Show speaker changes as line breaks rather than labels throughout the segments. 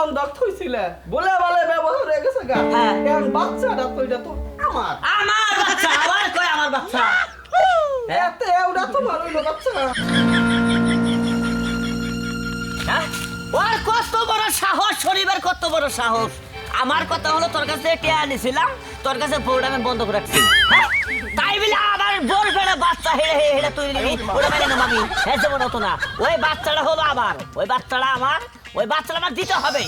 বলে বলে ব্যবহার হয়ে গেছে গা।
হ্যাঁ।
এখন বাচ্চাটা তো এটা তো আমার।
আমার বাচ্চা আবার কই আমার বাচ্চা?
এতে ওটা তোমার হইল বাচ্চা।
হ্যাঁ? ওর কত বড় সাহস শরীরের কত বড় সাহস। আমার কথা হলো তোর কাছে টিয়া আনিছিলাম তোর কাছে বউটা আমি বন্ধ করে রাখছি। হ্যাঁ? তাই বলে আমার বোর ফেড়ে বাচ্চা হেড়ে হেড়ে হেড়ে তুই নিবি ওটা মেনে নেব আমি হ্যাঁ যেমন হতো না। ওই বাচ্চাটা হলো আমার ওই বাচ্চাটা আমার। ওই বাচ্চাটা আমার দিতে হবে।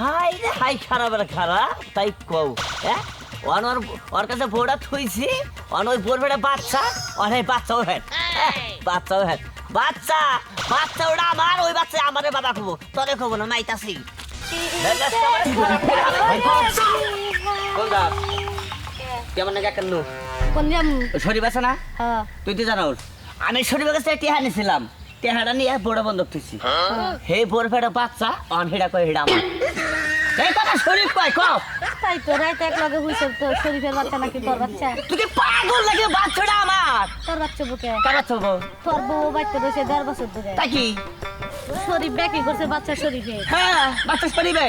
হাই রে হাই খারাপের খারাপ তাই কও হ্যাঁ? ওর ওর ওর কাছে বউটা থুইছি অন ওই বোর ফেড়ে বাচ্চা অনেক বাচ্চাও হ্যাঁ? বাচ্চাও হ্যাঁ বাচ্চা বাচ্চা ওটা আমার ওই বাচ্চা আমারে বাবা খাব তোরে খাব না মাইতাছি। কেমন নাকি কেন শরীর আছে না?
হ্যাঁ।
তুই তো জানোস আমি শরীর কাছে টেহা নিছিলাম। টেহাটা নিয়ে বড় বন্ধ তুইছি হে বোর ফেটা বাচ্চা অন হেডা কয় হেডা আমার। এই কথা শরীর কয় ক?
তাই তো রাইতে এক লগে হইছে তো শরীফের বাচ্চা নাকি তোর বাচ্চা?
তুই কি পাগল লাগে বাচ্চাটা আমার?
তোর বাচ্চা বুকে
কারা চলবো
তোর বউ বাচ্চা রয়েছে দেড় বছর ধরে।
তাই কি?
শরীফ ব্যাকি করছে বাচ্চা শরীফে।
হ্যাঁ বাচ্চা শরীরে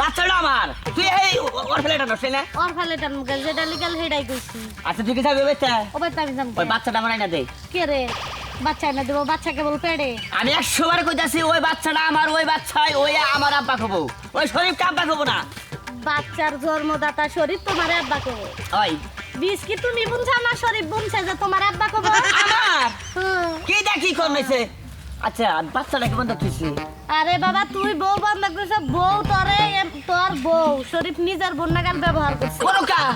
বাচ্চাটা আমার। তুই এই ওর ফেলেটা নষ্ট না?
ওর ফেলে টান মুখে যেটা লিগাল হেডাই কইছি।
আচ্ছা তুই কি যাবি বেটা
ও বাচ্চা আমি জানতে
ওই বাচ্চাটা আমার না দে।
কে রে? বাচ্চা এনে দেবো বাচ্চা কেবল পেড়ে।
আমি একশো বার কইতাছি ওই বাচ্চাটা আমার ওই বাচ্চাই ওই আমার আব্বা খাব। ওই শরীফ আব্বা খাব না।
বাচ্চার জন্মদাতা শরীফ তোমার আব্বা কবো
ওই।
বিষ কি তুমি বুনছা না শরীফ বুনছে যে তোমার আব্বা কবো
আমার? কি দেখি করমেছে আচ্ছা বাচ্চাটা কেমন দেখতেছি
আরে বাবা তুই বউ বন্ধ করছ বউ তোরে তোর বউ শরীফ নিজের বন্যাগান ব্যবহার করছে।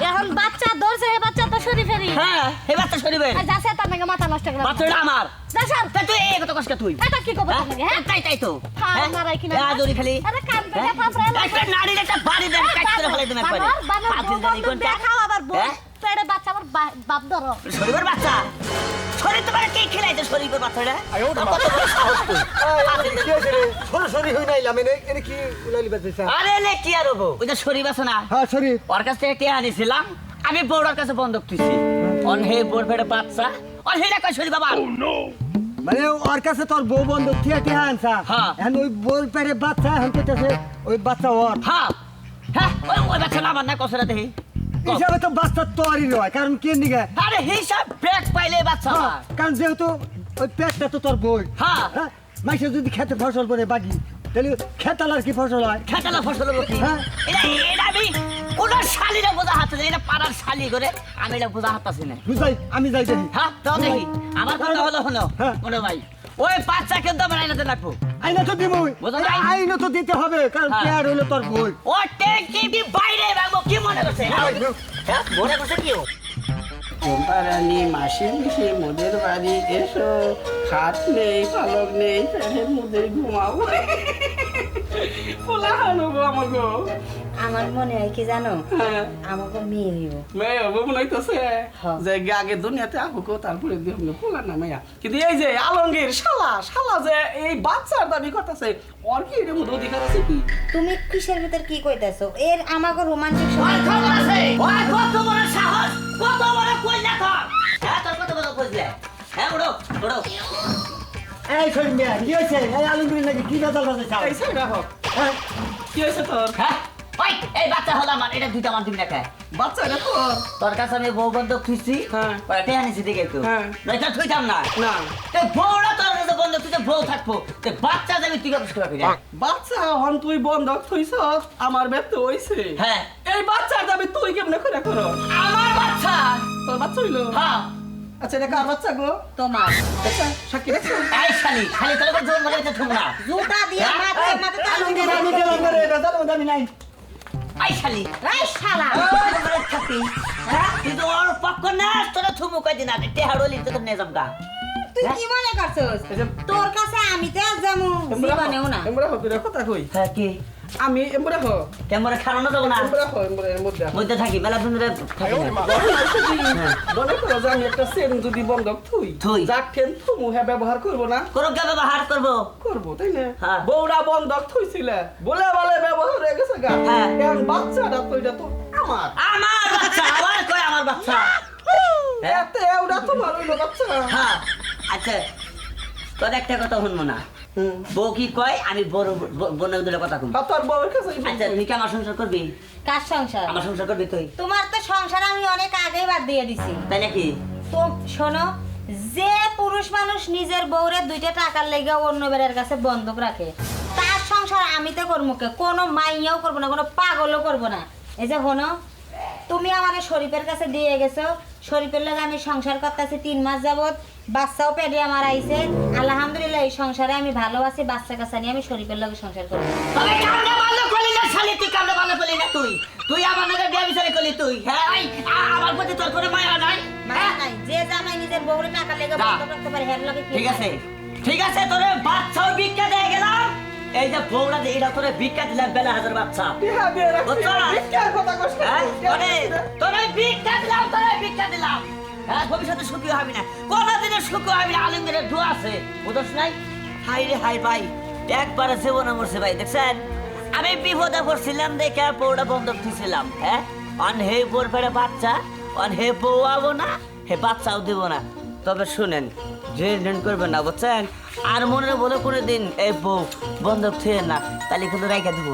এখন বাচ্চা ধরছে হে বাচ্চা তো শরীফেরই।
হ্যাঁ হে বাচ্চা শরীফের।
যাচ্ছে তার নাকি মাথা নষ্ট করে।
বাচ্চাটা আমার।
দেখার
তা তুই এই কষ্ট তুই?
এটা কি কবর
হ্যাঁ?
নাকি হ্যাঁ?
তাই তাই তো।
হ্যাঁ,
হ্যাঁ?
মারাই কিনা?
হ্যাঁ, জোরে খালি।
আরে কান পেটে
হ্যাঁ?
ফাফড়ে
একটা নারীর একটা বাড়ি দেন কাট করে ফেলাই দেন একবারে।
বানর, বানর? দেখাও আবার বউ? পেড়ে বাচ্চা আবার বাপ ধরো।
শরীফের বাচ্চা? শরীর তোমার কে খেলাইছে? শরীফের বাচ্চাটা কত বড় সাহস তুই?
সরাসরি হই নাইলাম এনে এনে কি উলাইলি বাজেছে
আরে লে কি আর হব? ওই যে শরীফ আছে না?
হ্যাঁ সরি
ওর কাছ থেকে টিয়া আনিছিলাম। আমি বউরার কাছে বন্ধক তুইছি অন হে বোর বাচ্চা। অন কয় শরীফ বাবা।
মানে ওর কাছে তোর বউ বন্ধু আনছা।
হ্যাঁ।
এখন ওই বউর পেটে বাচ্চা এখন কইতাছে ওই বাচ্চা ওর।
হ্যাঁ। হ্যাঁ ওই ওই বাচ্চা না আমার না কসরা দেহি।
হিসাবে তো বাচ্চা তোরই নয় কারণ কে নিগে?
আরে হিসাব ব্রেক পাইলে বাচ্চা
হ্যাঁ, কারণ যেহেতু ওই পেটটা তো তোর বই।
হ্যাঁ।
মাইসে যদি খেতে ফসল করে বাকি তাহলে খেতালার কি ফসল হয়?
খেতালা ফসল হলো কি?
হ্যাঁ।
এটা এটা আমি ওনার শালিরা বোঝা হাতে এটা পাড়ার শালি করে আমি এটা বোঝা হাতাছি না?
বুঝাই আমি যাই দেখি।
হ্যাঁ তো দেখি। আমার কথা হলো হলো
হ্যাঁ।
মনে ভাই। ওই বাচ্চা কিন্তু আমার আইনাতে লাগবো
আইনা তো দিবই আইনা তো দিতে হবে কারণ
হ্যাঁ।
হলো তোর বই
ও টেকি বাইরে ভাগবো কি মনে করছে? হ্যাঁ মনে করছে কি ও?
কোম্পারানি মাসি মিশি মোদের বাড়ি এসো। খাট নেই পালক নেই ফ্যানের মধ্যে ঘুমাও। পোলা হানো গো আমাকে
আমার মনে হয় কি জানো?
হ্যাঁ।
আমাকে মেয়ে হইব
মেয়ে হব মনে হইতেছে। যে আগে দুনিয়াতে আহুকো তারপরে দিয়ে পোলা না মেয়া কিন্তু এই যে আলমগীর শালা শালা যে এই বাচ্চার দাবি করতেছে ওর কি এর মধ্যে অধিকার আছে কি?
তুমি কিসের ভিতর কি কইতাছো? এর আমাকে রোমান্টিক
খবর আছে ওই কত বড় সাহস কত বড় কইলা তোর হ্যাঁ তোর কত বড় কইলা? হ্যাঁ উড়ো উড়ো।
এই মিয়া কি হয়েছে এই আলমগীর নাকি কি বেজাল বাজে চাও
এই সাইডা হোক
হ্যাঁ।
কি হয়েছে তোর?
হ্যাঁ ওই এই বাচ্চা হলো আমার এটা দুইটা
বাচ্চা এটা তোর
তোর কাছে আমি বউ বন্ধক খুঁজছি
হ্যাঁ।
দেখে তো।
হ্যাঁ।
নয়তো থুইতাম না।
না।
তো বউরা তোর কাছে বন্ধক তুই বউ থাকব তো বাচ্চা যাবি তুই কষ্ট রাখবি
বাচ্চা হন তুই বন্ধক থইছ আমার ব্যক্তি হইছে।
হ্যাঁ।
এই দাবি তুই কেমনে করে করো?
আমার বাচ্চা!
তোর বাচ্চা হইল?
হ্যাঁ।
আচ্ছা এটা কার বাচ্চা গো?
তোমার।
আচ্ছা সাক্ষী দেখছ
এই শালি খালি তোর জোর মারে থুম না।
জুতা দিয়ে
আমি রে নাই।
এই শালি
এই শালা।
ঘরে থাকবি হ্যাঁ তুই তো ওর পক্ষ না তোরা থুমু কই দিন আগে। টেহা রলি তো যাম গা।
তুই কি মনে করছস? তোর কাছে আমি তো যামু জীবনেও না।
তোমরা হো তোর কথা কই?
হ্যাঁ কি?
আমি এমরা হো
ক্যামেরা খারানো যাব না।
এমরা হো মধ্যে
মধ্যে থাকি দিন থাকি
মনে করো যে আমি একটা সেন যদি বন্ধক থুই।
থুই।
যাক ঠেন থুমু হ্যাঁ ব্যবহার করব না।
কে ব্যবহার করব।
করব তাই না?
হ্যাঁ।
বউরা বন্ধক থুইছিলে। বলে বলে ব্যবহার হয়ে গেছে গা।
হ্যাঁ।
এখন বাচ্চাটা তো এটা তো আমার।
আমার বাচ্চা আবার কই আমার বাচ্চা? হ্যাঁ?
এতে ওটা তোমার হইল বাচ্চা।
হ্যাঁ। আচ্ছা তোর একটা কথা শুনব না। বউ কি কয়? আমি বড় বোনের দুটো কথা কম।
তোর বউয়ের কাছে
আচ্ছা তুই কি আমার সংসার করবি?
কার সংসার?
আমার সংসার করবি তুই।
তোমার তো সংসার আমি অনেক আগেই বাদ দিয়ে দিছি।
তাই নাকি?
তো শোনো যে পুরুষ মানুষ নিজের বউরে দুইটা টাকার লেগে অন্য বেড়ের কাছে বন্ধক রাখে তার সংসার আমি তো করব কোনো মাইয়াও করব না কোনো পাগলও করব না। এই যে হনো তুমি আমাকে শরীফের কাছে দিয়ে গেছো। শরীফের লগে আমি সংসার করতেছি তিন মাস যাবত বাচ্চাও পেটে আমার আইছে। আলহামদুলিল্লাহ এই সংসারে আমি ভালো আছি বাচ্চা কাচ্চা নিয়ে আমি শরীফের লগে সংসার করব
তবে কামড়ে ভালো করলি না শালি তুই কামড়ে ভালো করলি না তুই। তুই আমার নাকি বিয়ে বিচারে করলি তুই। হ্যাঁ আমার প্রতি তোর কোনো মায়া নাই?
নাই। যে জামাই নিজের বউরে টাকা লেগে
না।
বন্ধক পারে হের লগে
ঠিক আছে। ঠিক আছে তোরে বাচ্চাও ভিক্ষা দিয়ে গেলাম। এই যে বউরা যে এটা তোরে ভিক্ষা দিলাম বেলা হাজার বাচ্চা।
ভিক্ষার কথা না।
হ্যাঁ তোরে তোরে ভিক্ষা দিলাম তোরে ভিক্ষা দিলাম। হ্যাঁ ভবিষ্যতে সুখী হবি না। কোনদিনও সুখী হবি না। আলিমদের দোয়া আছে। বুঝছ নাই? হাই রে হাই ভাই একবারে জীবনে মরছে ভাই দেখছেন? আমি বিপদে পড়ছিলাম দেখে বউটা বন্ধ দিছিলাম হ্যাঁ? অন হে বোর ফেরে বাচ্চা অন হে বউ আবো না হে বাচ্চাও দিব না। তবে শুনেন করবেন না, বুঝছেন? আর মনে বলে কোনো দিন এই বউ বন্ধ থুয়ে না, তাহলে কিন্তু রেখে দিব।